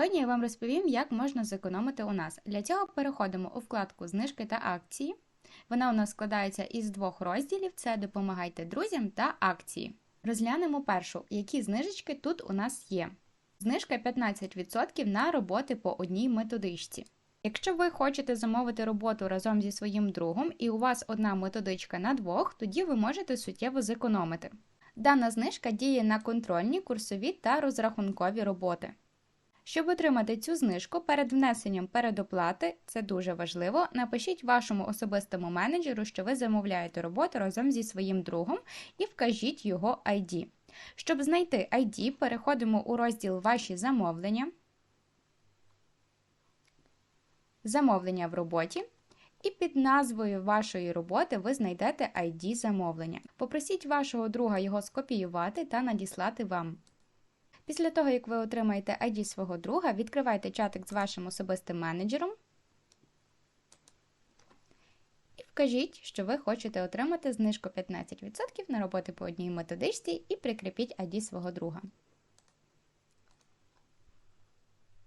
Сьогодні я вам розповім, як можна зекономити у нас. Для цього переходимо у вкладку Знижки та акції. Вона у нас складається із двох розділів: це допомагайте друзям та акції. Розглянемо першу, які знижечки тут у нас є. Знижка 15% на роботи по одній методичці. Якщо ви хочете замовити роботу разом зі своїм другом і у вас одна методичка на двох, тоді ви можете суттєво зекономити. Дана знижка діє на контрольні, курсові та розрахункові роботи. Щоб отримати цю знижку перед внесенням передоплати, це дуже важливо, напишіть вашому особистому менеджеру, що ви замовляєте роботу разом зі своїм другом і вкажіть його ID. Щоб знайти ID, переходимо у розділ Ваші замовлення, Замовлення в роботі. І під назвою вашої роботи ви знайдете ID замовлення. Попросіть вашого друга його скопіювати та надіслати вам. Після того, як ви отримаєте ID свого друга, відкривайте чатик з вашим особистим менеджером і вкажіть, що ви хочете отримати знижку 15% на роботи по одній методичці і прикріпіть ID свого друга.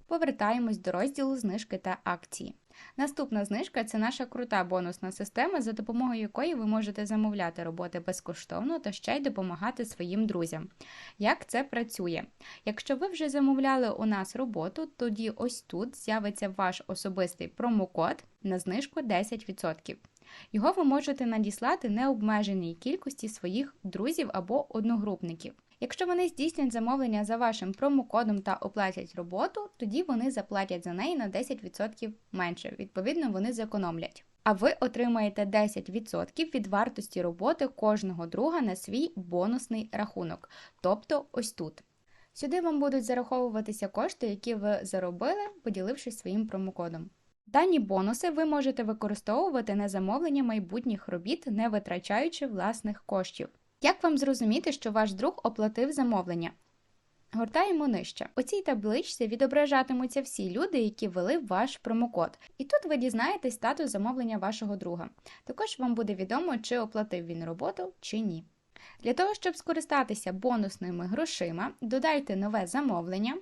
Повертаємось до розділу знижки та акції. Наступна знижка це наша крута бонусна система, за допомогою якої ви можете замовляти роботи безкоштовно та ще й допомагати своїм друзям. Як це працює? Якщо ви вже замовляли у нас роботу, тоді ось тут з'явиться ваш особистий промокод на знижку 10%. Його ви можете надіслати необмеженій кількості своїх друзів або одногрупників. Якщо вони здійснять замовлення за вашим промокодом та оплатять роботу, тоді вони заплатять за неї на 10% менше. Відповідно, вони зекономлять. А ви отримаєте 10% від вартості роботи кожного друга на свій бонусний рахунок, тобто ось тут. Сюди вам будуть зараховуватися кошти, які ви заробили, поділившись своїм промокодом. Дані бонуси ви можете використовувати на замовлення майбутніх робіт, не витрачаючи власних коштів. Як вам зрозуміти, що ваш друг оплатив замовлення? Гортаємо нижче. У цій табличці відображатимуться всі люди, які ввели ваш промокод. І тут ви дізнаєтесь статус замовлення вашого друга. Також вам буде відомо, чи оплатив він роботу чи ні. Для того, щоб скористатися бонусними грошима, додайте нове замовлення.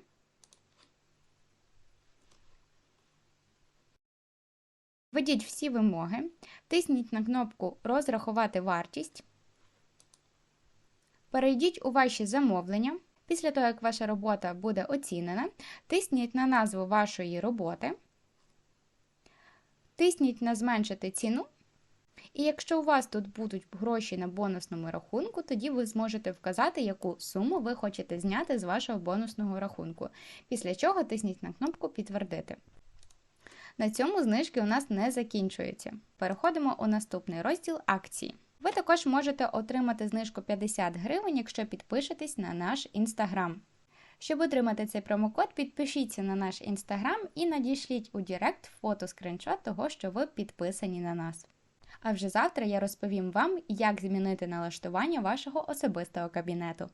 Введіть всі вимоги, тисніть на кнопку Розрахувати вартість. Перейдіть у ваші замовлення. Після того, як ваша робота буде оцінена, тисніть на назву вашої роботи, тисніть на зменшити ціну. І якщо у вас тут будуть гроші на бонусному рахунку, тоді ви зможете вказати, яку суму ви хочете зняти з вашого бонусного рахунку. Після чого тисніть на кнопку Підтвердити. На цьому знижки у нас не закінчуються. Переходимо у наступний розділ акції. Ви також можете отримати знижку 50 гривень, якщо підпишетесь на наш інстаграм. Щоб отримати цей промокод, підпишіться на наш інстаграм і надішліть у Директ фото скриншот того, що ви підписані на нас. А вже завтра я розповім вам, як змінити налаштування вашого особистого кабінету.